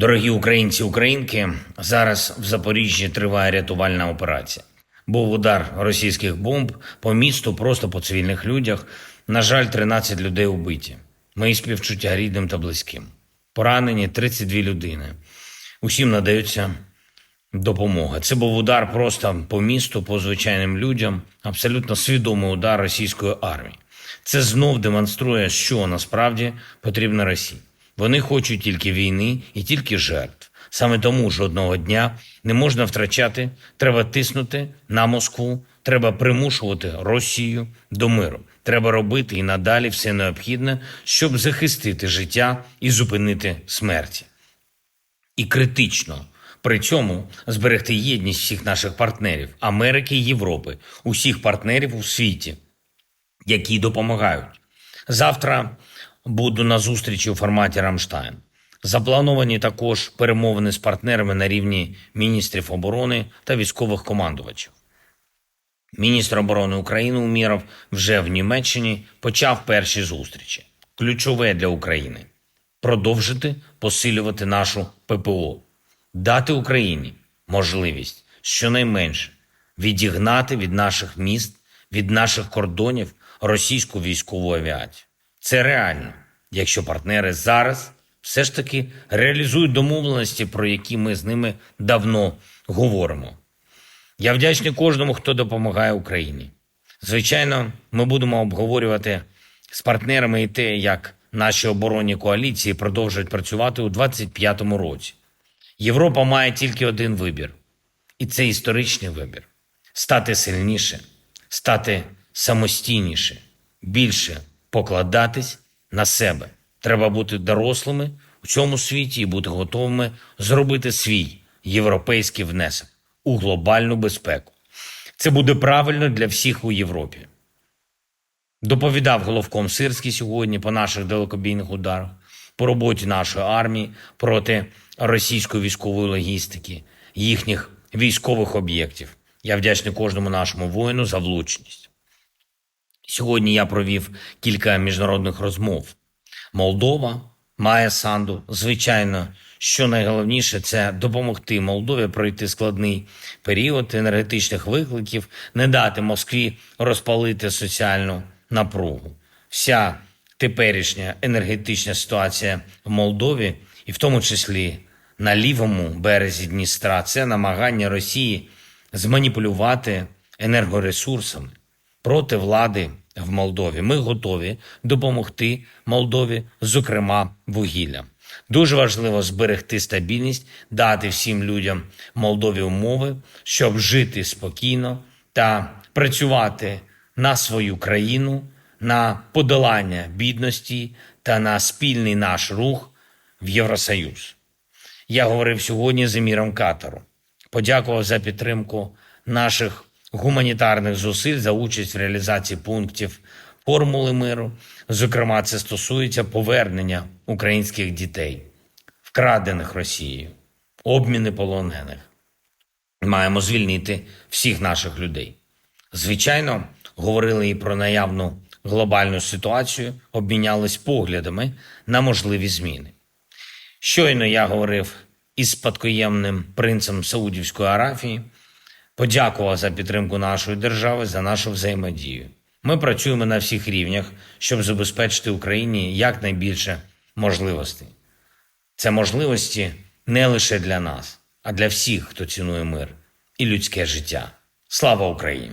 Дорогі українці, українки, зараз в Запоріжжі триває рятувальна операція. Був удар російських бомб по місту, просто по цивільних людях. На жаль, 13 людей убиті. Мої співчуття рідним та близьким. Поранені 32 людини. Усім надається допомога. Це був удар просто по місту, по звичайним людям, абсолютно свідомий удар російської армії. Це знов демонструє, що насправді потрібно Росії. Вони хочуть тільки війни і тільки жертв. Саме тому жодного дня не можна втрачати. Треба тиснути на Москву, треба примушувати Росію до миру. Треба робити і надалі все необхідне, щоб захистити життя і зупинити смерті і критично. При цьому зберегти єдність всіх наших партнерів Америки і Європи, усіх партнерів у світі, які допомагають. Завтра буду на зустрічі у форматі Рамштайн. Заплановані також перемовини з партнерами на рівні міністрів оборони та військових командувачів. Міністр оборони України Уміров вже в Німеччині почав перші зустрічі. Ключове для України продовжити посилювати нашу ППО, дати Україні можливість щонайменше відігнати від наших міст, від наших кордонів російську військову авіацію. Це реально, якщо партнери зараз все ж таки реалізують домовленості, про які ми з ними давно говоримо. Я вдячний кожному, хто допомагає Україні. Звичайно, ми будемо обговорювати з партнерами і те, як наші оборонні коаліції продовжують працювати у 2025 році. Європа має тільки один вибір, і це історичний вибір: стати сильніше, стати самостійніше, більше покладатись на себе. Треба бути дорослими у цьому світі і бути готовими зробити свій європейський внесок у глобальну безпеку. Це буде правильно для всіх у Європі. Доповідав головком Сирський сьогодні по наших далекобійних ударах, по роботі нашої армії проти російської військової логістики, їхніх військових об'єктів. Я вдячний кожному нашому воїну за влучність. Сьогодні я провів кілька міжнародних розмов. Молдова має санду. Звичайно, що найголовніше це допомогти Молдові пройти складний період енергетичних викликів, не дати Москві розпалити соціальну напругу. Вся теперішня енергетична ситуація в Молдові, і в тому числі на лівому березі Дністра, це намагання Росії зманіпулювати енергоресурсами проти влади в Молдові. Ми готові допомогти Молдові, зокрема вугіллям. Дуже важливо зберегти стабільність, дати всім людям Молдові умови, щоб жити спокійно та працювати на свою країну, на подолання бідності та на спільний наш рух в Євросоюз. Я говорив сьогодні з еміром Катару. Подякував за підтримку наших гуманітарних зусиль за участь в реалізації пунктів формули миру. Зокрема, це стосується повернення українських дітей, вкрадених Росією, обміни полонених. Маємо звільнити всіх наших людей. Звичайно, говорили і про наявну глобальну ситуацію, обмінялись поглядами на можливі зміни. Щойно я говорив із спадкоємним принцем Саудівської Арафії, подякував за підтримку нашої держави, за нашу взаємодію. Ми працюємо на всіх рівнях, щоб забезпечити Україні якнайбільше можливостей. Це можливості не лише для нас, а для всіх, хто цінує мир і людське життя. Слава Україні!